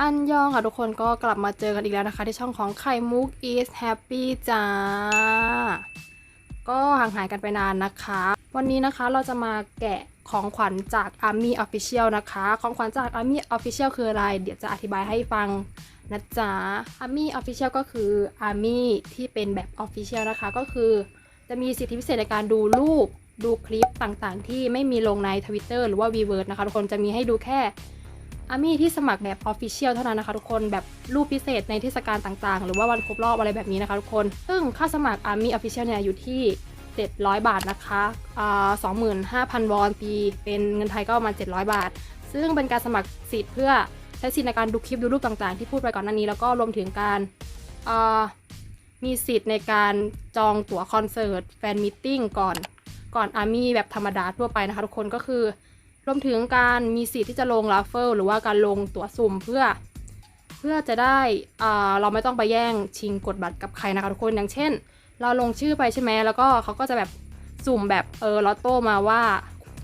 อันยองค่ะทุกคนก็กลับมาเจอกันอีกแล้วนะคะ ที่ช่องของไข่มุก is happy จ้า ก็ห่างหายกันไปนานนะคะ วันนี้นะคะเราจะมาแกะของขวัญจาก Army Official นะคะ ของขวัญจาก Army Official คืออะไร เดี๋ยวจะอธิบายให้ฟังนะจ๊ะ Army Official ก็คือ Army ที่เป็นแบบ Official นะคะ ก็คือจะมีสิทธิพิเศษในการดูรูปดูคลิปต่างๆ ที่ไม่มีลงใน Twitter หรือว่า v v e r นะคะ ทุกคนจะมีให้ดูแค่ อามี่ที่สมัครแบบ Official เท่านั้นนะคะทุกคนแบบรูปพิเศษในเทศกาลต่างๆ หรือว่าวันครบรอบอะไรแบบนี้นะคะทุกคน ซึ่งค่าสมัคร Army Official เนี่ยอยู่ที่ 700 บาทนะคะอ่า25,000วอนปีเป็นเงินไทยก็ประมาณ 700 บาท ซึ่งเป็นการสมัครสิทธิ์เพื่อใช้สิทธิ์ในการดูคลิปดูรูปต่างๆ ที่พูดไปก่อนหน้านี้แล้วก็รวมถึงการมีสิทธิ์ในการจองตั๋วคอนเสิร์ตแฟนมิทติ้งก่อนก่อนอาร์มี่แบบธรรมดาทั่วไปนะคะทุกคนก็คือ รวมถึงการมีสิทธิ์ที่จะลงราฟเฟิลหรือว่าการลงตั๋วสุ่มเพื่อ เพื่อจะได้เราไม่ต้องไปแย่งชิงกดบัตรกับใครนะคะทุกคนอย่างเช่น เราลงชื่อไปใช่ไหมแล้วก็เขาก็จะแบบสุ่มแบบเออลอตโต้มาว่า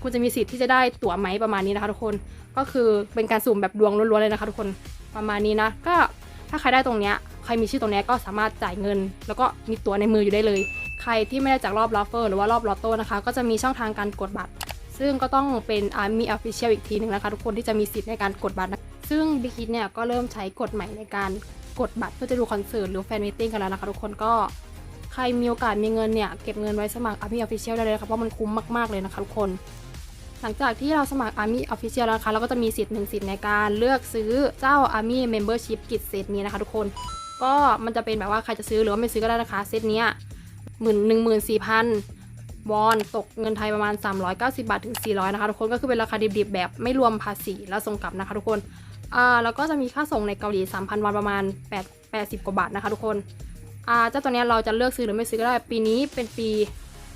คุณจะมีสิทธิ์ที่จะได้ตั๋วไหมประมาณนี้นะคะทุกคนก็คือเป็นการสุ่มแบบดวงล้วนๆเลยนะคะทุกคนประมาณนี้นะก็ถ้าใครได้ตรงเนี้ยใครมีชื่อตรงเนี้ยก็สามารถจ่ายเงิน แล้วก็มีตั๋วในมืออยู่ได้เลย ใครที่ไม่ได้จากรอบลอฟเฟอร์ หรือว่ารอบลอตโต้นะคะ ก็จะมีช่องทางการกดบัตร ซึ่งก็ต้องเป็น Army Official อีกทีหนึ่งนะคะ ทุกคนที่จะมีสิทธิ์ในการกดบัตรซึ่งบิ๊กฮิตเนี่ยก็เริ่มใช้กฎใหม่ในการกดบัตรเพื่อจะดูคอนเสิร์ตหรือแฟนมิทติ้งกันแล้วนะคะทุกคนก็ใครมีโอกาสมีเงินเนี่ยเก็บเงินไว้สมัคร Army Official ได้เลยนะคะเพราะมันคุ้มมากๆเลยนะคะทุกคน หลังจากที่เราสมัคร Army Official แล้วนะคะเราก็จะมีสิทธิ์หนึ่งสิทธิ์ในการเลือกซื้อเจ้า Army Membership กิจเซตนี้นะคะทุกคน ก็มันจะเป็นแบบว่าใครจะซื้อหรือว่าไม่ซื้อก็ได้นะคะเซตนี้หมื่นหนึ่งหมื่นสี่พัน วอนตกเงินไทยประมาณ 390 บาทถึง 400 นะคะ ทุกคนก็คือเป็นราคาดิบๆแบบไม่รวมภาษีแล้วส่งกลับนะคะ ทุกคนอ่าแล้วก็จะมีค่าส่งในเกาหลี 3,000วอนประมาณ 8 80 กว่าบาทนะคะ ทุกคนอ่าเจ้าตัวเนี้ยเราจะเลือกซื้อหรือไม่ซื้อก็ได้ ปีนี้เป็นปี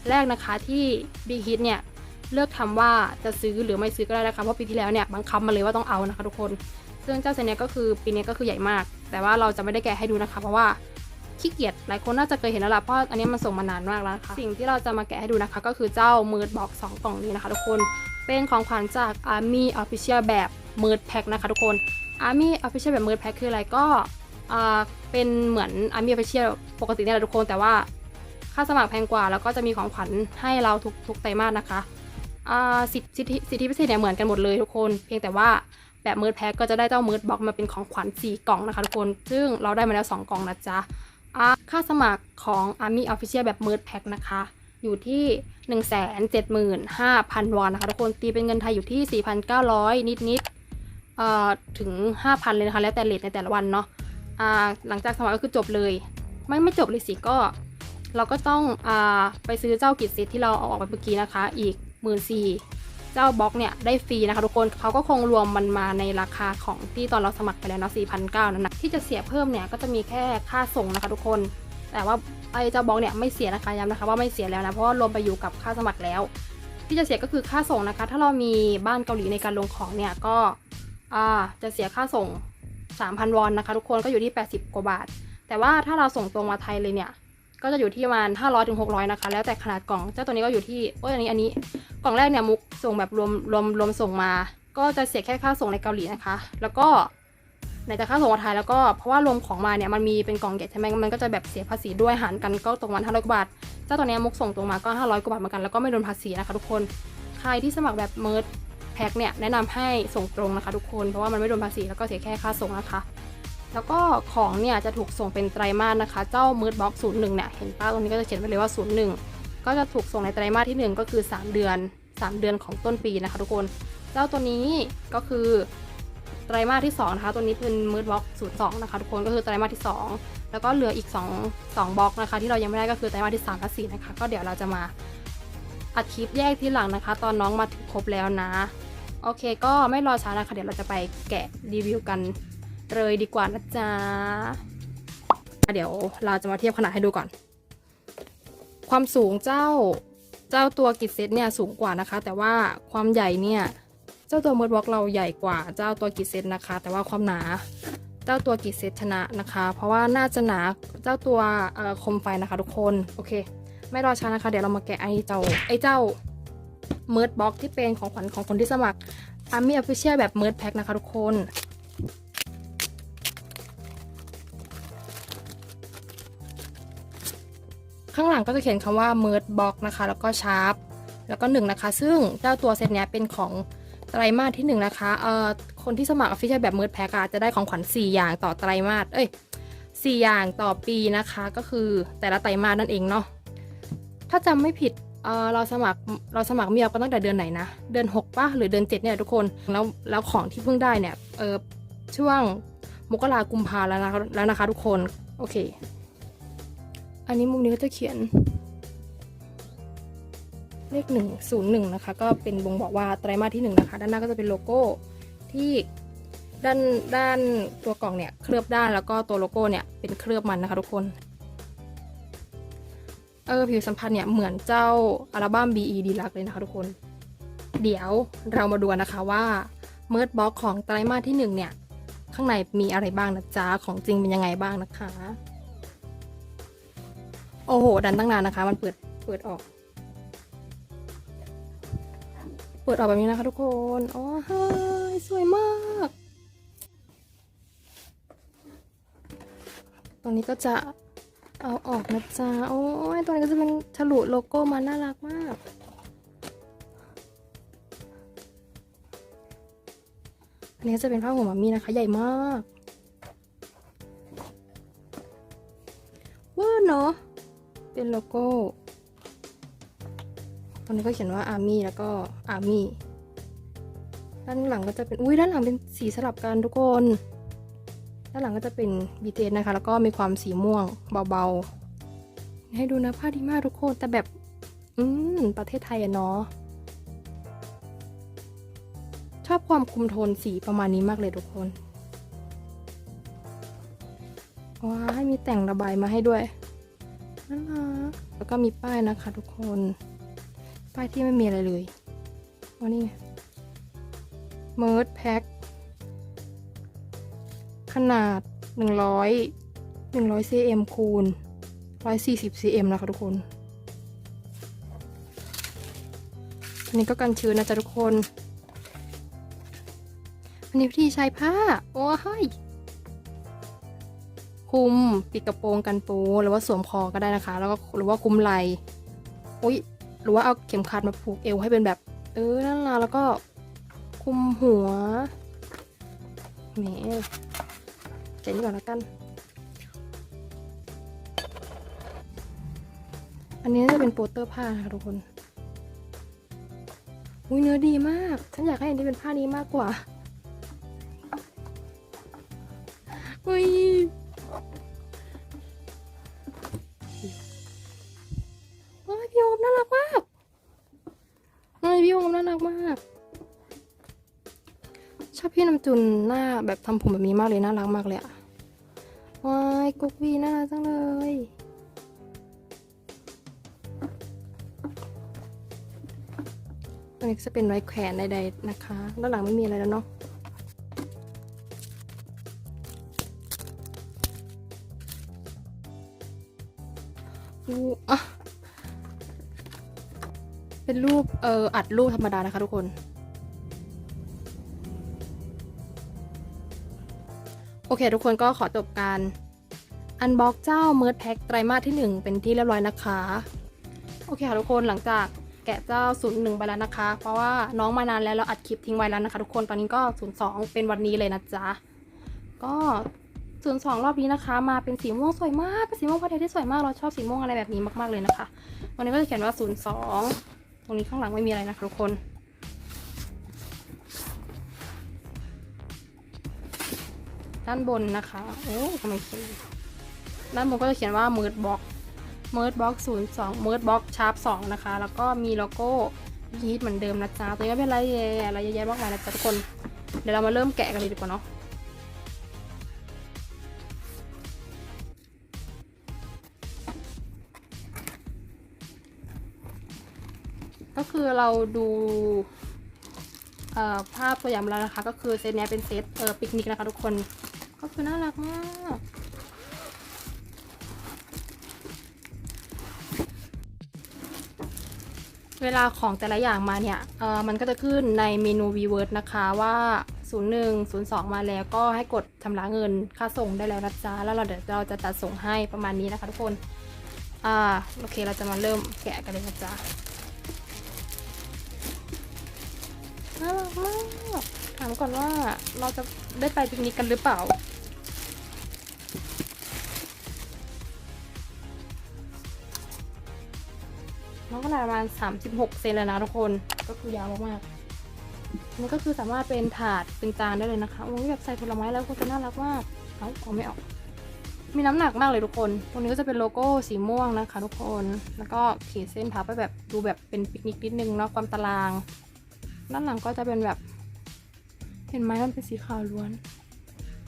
แรกนะคะที่ Big Hit เนี่ยเลือกทำว่าจะซื้อหรือไม่ซื้อก็ได้นะคะเพราะปีที่แล้วเนี่ยบังคับมาเลยว่าต้องเอานะคะ ทุกคน ซึ่งเจ้าเซเนี้ยก็คือปีนี้ก็คือใหญ่มาก แต่ว่าเราจะไม่ได้แกะให้ดูนะคะ เพราะว่า ขี้เกียจหลายคนน่าจะเคยเห็นแล้วล่ะเพราะอันนี้มันส่งมานานมากแล้วนะคะสิ่งที่เราจะมาแกะให้ดูนะคะ ก็คือเจ้ามืดบอก2กล่องนี้นะคะทุกคนเป็นของขวัญจาก Army Official แบบมืดแพ็คนะคะทุกคน Army Official แบบมืดแพ็คคืออะไรก็เป็นเหมือน Army Official ปกติเนี่ยแหละทุกคนแต่ว่าค่าสมัครแพงกว่า แล้วก็จะมีของขวัญให้เราทุกทุกไตรมาสนะคะสิทธิสิทธิพิเศษเนี่ยเหมือนกันหมดเลยทุกคน เพียงแต่ว่าแบบมืดแพ็คก็จะได้เจ้ามืดบอกมาเป็นของขวัญ4กล่องนะคะทุกคน ซึ่งเราได้มาแล้ว 2 กล่องนะจ๊ะ ค่าสมัครของ Army Official แบบมืดแพ็คนะคะ อยู่ที่ 175,000 วอนนะคะ ทุกคนตีเป็นเงินไทยอยู่ที่ 4,900 นิดๆเอ่อถึง 5,000 เลยนะคะ แล้วแต่เลทในแต่ละวันเนาะหลังจากสมัครก็คือจบเลย ไม่ไม่จบเลยสิก็ เราก็ต้องอไปซื้อเจ้ากิจสิทธิ์ที่เราเอาออกไปเมื่อกี้นะคะ อีก 1 4 0 0 0 จ้าบล็อกเนี่ยได้ฟรีนะคะทุกคนเขาก็คงรวมมันมาในราคาของที่ตอนเราสมัครไปแล้วนะ4,900นั่นนะที่จะเสียเพิ่มเนี่ยก็จะมีแค่ค่าส่งนะคะทุกคน แต่ว่าไอ้เจ้าบล็อกเนี่ยไม่เสียนะคะย้ำนะคะว่าไม่เสียแล้วนะเพราะว่ารวมไปอยู่กับค่าสมัครแล้ว ที่จะเสียก็คือค่าส่งนะคะ ถ้าเรามีบ้านเกาหลีในการลงของเนี่ยก็อ่าจะเสียค่าส่ง 3,000 วอนนะคะ ทุกคนก็อยู่ที่ 80 กว่าบาท แต่ว่าถ้าเราส่งตรงมาไทยเลยเนี่ย ก็จะอยู่ที่ประมาณ500ถึง600นะคะ แล้วแต่ขนาดกล่อง เจ้าตัวนี้ก็อยู่ที่โอ้ยอันนี้อันนี้ กล่องแรกเนี่ยมุกส่งแบบรวมรวมรวมส่งมา ก็จะเสียแค่ค่าส่งในเกาหลีนะคะ แล้วก็ในแต่ค่าส่งไทยแล้วก็เพราะว่ารวมของมาเนี่ยมันมีเป็นกล่องใหญ่ใช่ไหมมันก็จะแบบเสียภาษีด้วยหารกันก็ตรงวัน500กว่าบาท เจ้าตัวเนี้ยมุกส่งตรงมาก็500กว่าบาทเหมือนกันแล้วก็ไม่โดนภาษีนะคะทุกคน ใครที่สมัครแบบเมิร์ดแพ็คเนี่ยแนะนำให้ส่งตรงนะคะทุกคนเพราะว่ามันไม่โดนภาษีแล้วก็เสียแค่ค่าส่งนะคะ แล้วก็ของเนี่ยจะถูกส่งเป็นไตรมาสนะคะ เจ้ามืดบ็อกศูนย์หนึ่งเนี่ยเห็นป้าตรงนี้ก็จะเขียนไว้เลยว่าศูนย์หนึ่งก็จะถูกส่งในไตรมาสที่หนึ่งก็คือ 3 เดือน 3 เดือนของต้นปีนะคะทุกคน เจ้าตัวนี้ก็คือไตรมาสที่2นะคะตัวนี้เป็นมืดบ็อกศูนย์สองนะคะทุกคนก็คือไตรมาสที่ 2 แล้วก็เหลืออีก 2 2บล็อกนะคะ ที่เรายังไม่ได้ก็คือไตรมาสที่3และ4นะคะก็เดี๋ยวเราจะมาอัดคลิปแยกที่หลังนะคะ ตอนน้องมาถึงครบแล้วนะ โอเค ก็ไม่รอช้านะคะเดี๋ยวเราจะไปแกะรีวิวกัน เลยดีกว่านะจ๊ะ เดี๋ยวเราจะมาเทียบขนาดให้ดูก่อน ความสูงเจ้าเจ้าตัวกิจเซตเนี่ยสูงกว่านะคะ แต่ว่าความใหญ่เนี่ยเจ้าตัวเมิร์ดบล็อกเราใหญ่กว่าเจ้าตัวกิจเซตนะคะ แต่ว่าความหนาเจ้าตัวกิจเซตชนะนะคะ เพราะว่าน่าจะหนาเจ้าตัวเอ่อคมไฟนะคะทุกคนโอเค ไม่รอช้านะคะ เดี๋ยวเรามาแกะไอ้เจ้าไอ้เจ้าเมิร์ดบล็อกที่เป็นของขวัญของคนที่สมัคร Army Official แบบ Merge Pack นะคะทุกคน ข้างหลังก็จะเขียนคำว่า Merge Box นะคะ แล้วก็ Sharp แล้วก็หนึ่งนะคะ ซึ่งเจ้าตัวเซตเนี้ยเป็นของไตรมาสที่หนึ่งนะคะ เอ่อ คนที่สมัคร Official แบบ Merge Pack จะได้ของขวัญ 4 อย่างต่อไตรมาส เอ้ย 4 อย่างต่อปีนะคะ ก็คือแต่ละไตรมาสนั่นเองเนาะ ถ้าจำไม่ผิด เออเราสมัคร เราสมัครเมียก็ตั้งแต่เดือนไหนนะ เดือน6ป่ะ หรือเดือน 7 เนี่ยทุกคน แล้ว แล้วของที่เพิ่งได้เนี่ย เออช่วงมกรากุมภาแล้วนะแล้วนะคะทุกคน โอเค อันนี้มุมนี้ก็จะเขียน เลขหนึ่งศูนย์หนึ่งนะคะ ก็เป็นบ่งบอกว่าไตรมาสที่หนึ่งนะคะ ด้านหน้าก็จะเป็นโลโก้ที่ด้านด้านตัวกล่องเนี่ยเคลือบด้านแล้วก็ตัวโลโก้เนี่ยเป็นเคลือบมันนะคะทุกคนเออผิวสัมผัสเนี่ยเหมือนเจ้าอัลบั้ม BE d ลักเลยนะคะทุกคน เดี๋ยวเรามาดูนะคะว่าเมิร์ดบ็อกของไตรมาสที่หนึ่งเนี่ย ข้างในมีอะไรบ้างนะจ๊ะของจริงเป็นยังไงบ้างนะคะ โอ้โห ดันตั้งนานนะคะ มันเปิด เปิดออก เปิดออกแบบนี้นะคะทุกคน โอ้เฮ้ยสวยมาก ตรงนี้ก็จะเอาออกนะจ๊ะ โอ้ยตรงนี้ก็จะเป็นฉลุโลโก้มาน่ารักมากอันนี้ก็จะเป็นผ้าห่มมามีนะคะ ใหญ่มาก เวอร์เนาะ เป็นโลโก้ตรงนี้ก็เขียนว่า Army แล้วก็ Army ด้านหลังก็จะเป็นอุ้ยด้านหลังเป็นสีสลับกันทุกคน ด้านหลังก็จะเป็น BTS นะคะ แล้วก็มีความสีม่วงเบาๆ ให้ดูนะผ้าดีมากทุกคน แต่แบบ อืม ประเทศไทยอะเนาะชอบความคุมโทนสีประมาณนี้มากเลยทุกคน ว้าให้มีแต่งระบายมาให้ด้วย น่ารักแล้วก็มีป้ายนะคะทุกคน ป้ายที่ไม่มีอะไรเลยว่านี่ไงเมิร์ดแพ็คขนาด 100 100 cm คูณ 140 cm นะคะทุกคนอันนี้ก็กันชื้นนะจ๊ะทุกคน อันนี้วิธีใช้ผ้า โอ้ย คุมปิดกระโปรงกันปูหรือว่าสวมคอก็ได้นะคะ แล้วก็หรือว่าคุมไหล่อุ้ยหรือว่าเอาเข็มขัดมาผูกเอวให้เป็นแบบ เออนั่นละแล้วก็คุมหัวแหมแกะนี่ก่อนแล้วกัน อันนี้จะเป็นโปสเตอร์ผ้านะคะทุกคนอุ้ยเนื้อดีมาก ฉันอยากให้อันนี้เป็นผ้านี้มากกว่า น้ำจุนหน้าแบบทำผมแบบนี้มากเลยน่ารักมากเลยอะว้ายกุ๊กวีน่ารักจังเลยตัวนี้จะเป็นไว้แขวนใดๆนะคะ ด้านหลังไม่มีอะไรแล้วเนาะรูปอะเป็นรูปเอออัดรูปธรรมดานะคะทุกคน โอเค ทุกคนก็ขอจบการอันบ็อกเจ้าเมิร์ดแพ็กไตรมาสที่ 1 เป็นที่เรียบร้อยนะคะ โอเคค่ะทุกคนหลังจากแกะเจ้า 01 ไปแล้วนะคะ เพราะว่าน้องมานานแล้วเราอัดคลิปทิ้งไว้แล้วนะคะ ทุกคนตอนนี้ก็ 02 เป็นวันนี้เลยนะจ๊ะ ก็02รอบนี้นะคะ มาเป็นสีม่วงสวยมากเป็นสีม่วงพระเทศที่สวยมากเราชอบสีม่วงอะไรแบบนี้มากๆเลยนะคะ วันนี้ก็จะเขียนว่า02ตรงนี้ข้างหลังไม่มีอะไรนะคะทุกคน ด้านบนนะคะ โอ้ทำไมเขียนด้านบนก็จะเขียนว่า m e r d Box m e r d Box 02 m e r d Box Sharp 2นะคะ แล้วก็มีโลโก้ยีดเหมือนเดิมนะจ๊ะ ตัวนี้ก็เป็นไรเยอะไรเยอะแยะมากมายนะจ๊ะทุกคน เดี๋ยวเรามาเริ่มแกะกันเลยดีกว่าเนาะก็คือเราดูภาพตัวอย่างมาแล้วนะคะ ก็คือเซตนี้เป็นเซตเออปิกนิกนะคะทุกคน ก็คือน่ารักมากเวลาของแต่ละอย่างมาเนี่ย เออมันก็จะขึ้นในเมนู v w o r d นะคะว่า 01 02 มาแล้วก็ให้กดชำระเงินค่าส่งได้แล้วนะจ๊ะ แล้วเราเดี๋ยวเราจะตัดส่งให้ประมาณนี้นะคะทุกคน อ่า โอเค เราจะมาเริ่มแกะกันเลยนะจ๊ะน่ารักมาก ถามก่อนว่าเราจะได้ไปปิกนิกกันหรือเปล่า น้องขนาดประมาณ 36 เซนเลยนะทุกคน ก็คือยาวมากๆมันก็คือสามารถเป็นถาดเป็นจานได้เลยนะคะโอ้ยแบบใส่ผลไม้แล้วคงจะน่ารักมาก เอ้าเอาไม่ออก มีน้ำหนักมากเลยทุกคน ตรงนี้ก็จะเป็นโลโก้สีม่วงนะคะ ทุกคน แล้วก็ขีดเส้นพับไปแบบดูแบบเป็นปิกนิกนิดนึงเนาะความตาราง ด้านหลังก็จะเป็นแบบ เห็นไหมมันเป็นสีขาวล้วน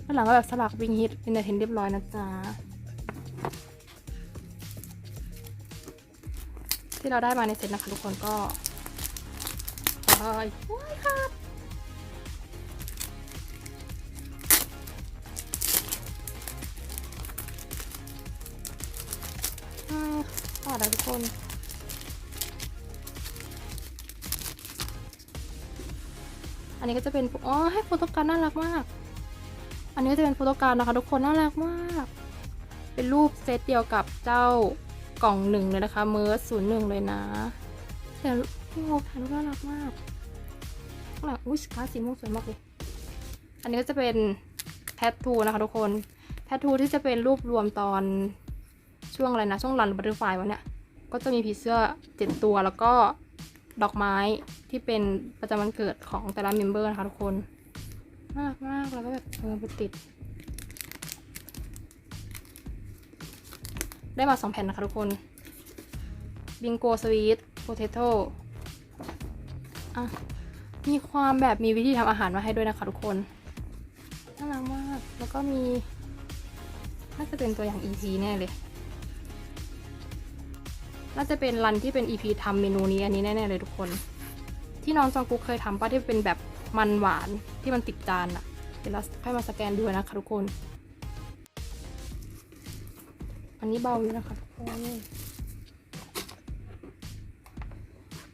ด้านหลังก็แบบสลักวิงฮิตอินเตอร์เทนเรียบร้อยนะจ๊ะที่เราได้มาในเซ็ตนะคะทุกคนก็โอ้ยโอ้ยครับอ่าขอดแล้วทุกคน อันนี้ก็จะเป็นอ๋อให้โฟโต้การ์ดน่ารักมาก อันนี้ก็จะเป็นโฟโต้การ์ดนะคะ ทุกคนน่ารักมาก เป็นรูปเซตเดียวกับเจ้ากล่องหนึ่งเลยนะคะเมอร์ศูนย์หนึ่งเลยนะ แต่พี่โมถ่ายรูปน่ารักมากข้างหลังอุ้ยคาสีม่วงสวยมากเลย อันนี้ก็จะเป็นแทททูนะคะทุกคนแทททูที่จะเป็นรูปรวมตอนช่วงอะไรนะช่วงรันบัตเตอร์ไฟวันเนี้ยก็จะมีผีเสื้อเจ็ดตัวแล้วก็ ดอกไม้ที่เป็นประจำวันเกิดของแต่ละเมมเบอร์นะคะทุกคนน่ารักมากแล้วก็แบบเออไปติด ได้มาสองแผ่นนะคะทุกคนบิงโกสวีทโพเทโต้อะมีความแบบมีวิธีทำอาหารมาให้ด้วยนะคะทุกคนน่ารักมาก แล้วก็มีน่าจะเป็นตัวอย่าง EP แน่เลย น่าจะเป็นรันที่เป็น EP ทำเมนูนี้อันนี้แน่ๆเลยทุกคน ที่น้องจองกุ๊กเคยทำป้าที่เป็นแบบมันหวานที่มันติดจานอะเดี๋ยวเราค่อยมาสแกนดูนะคะทุกคน อันนี้เบาอยู่นะคะทุกคน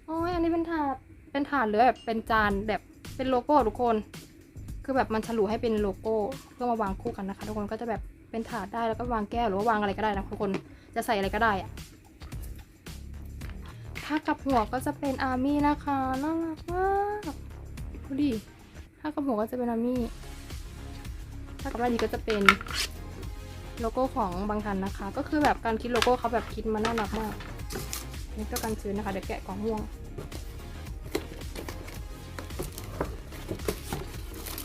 โอ้ยอันนี้เป็นถาดเป็นถาดหรือแบบเป็นจานแบบเป็นโลโก้ทุกคน คือแบบมันฉลุให้เป็นโลโก้เพื่อมาวางคู่กันนะคะ ทุกคนก็จะแบบเป็นถาดได้แล้วก็วางแก้วหรือว่าวางอะไรก็ได้นะทุกคนจะใส่อะไรก็ได้อะ ถ้ากับหัวก็จะเป็นอาร์มี่นะคะน่ารักมากดูดิถ้ากับหัวก็จะเป็นอาร์มี่ถ้ากับด้าดีก็จะเป็นโลโก้ของบางทันนะคะ ก็คือแบบการคิดโลโก้เขาแบบคิดมาน่ารักมากนี่ก็กันชื้นนะคะเดี๋ยวแกะกล่องม่วง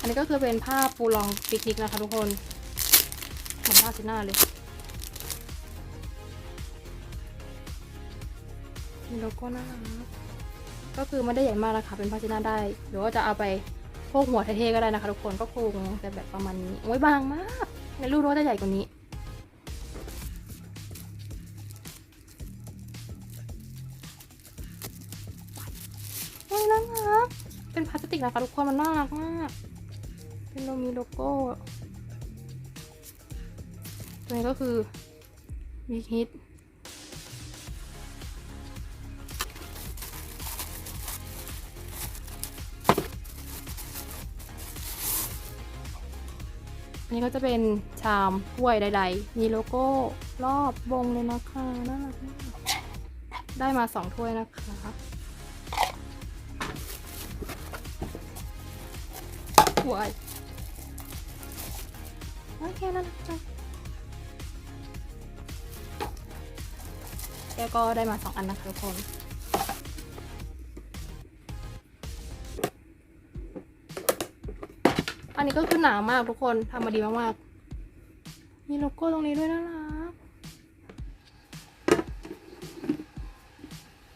อันนี้ก็คือเป็นผ้าปูรองปิกนิกนะคะทุกคนเหมือนผ้าซิน่าเลย มีโลโก้น่ารักก็คือไม่ได้ใหญ่มากนะคะเป็นผ้าซิน่าได้ หรือว่าจะเอาไปพกหัวเท่ๆก็ได้นะคะทุกคนก็คงแต่แบบประมาณนี้โอ้ยบางมากในรูปว่าจะใหญ่กว่านี้โอ้ยน่ารักเป็นพลาสติกนะคะทุกคนมันน่ารักมาก เป็นโลมีโลโก้ตัวนี้ก็คือมีฮิต อันนี้ก็จะเป็นชามถ้วยใดๆ มีโลโก้รอบวงเลยนะคะน่ารักมากได้มาสองถ้วยนะคะถ้วยโอเคน่ารักจังแกวก็ได้มาสองอันนะคะทุกคน อันนี้ก็คือหนามากทุกคนทำมาดีมากๆ มีโลโก้ตรงนี้ด้วยน่ารัก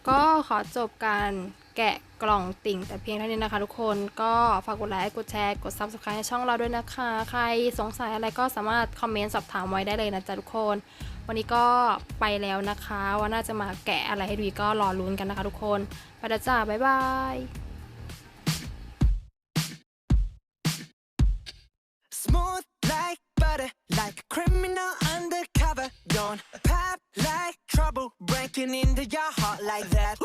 ก็ขอจบการแกะกล่องติ่งแต่เพียงเท่านี้นะคะทุกคนก็ฝากกดไลค์กดแชร์ กด subscribe ให้ช่องเราด้วยนะคะ ใครสงสัยอะไรก็สามารถคอมเมนต์สอบถามไว้ได้เลยนะจ๊ะทุกคน วันนี้ก็ไปแล้วนะคะ ว่าน่าจะมาแกะอะไรให้ดูอีกก็รอลุ้นกันนะคะทุกคน ไปแล้วจ้าบ๊ายบาย butter, like a criminal undercover. Don't pop like trouble, breaking into your heart like that.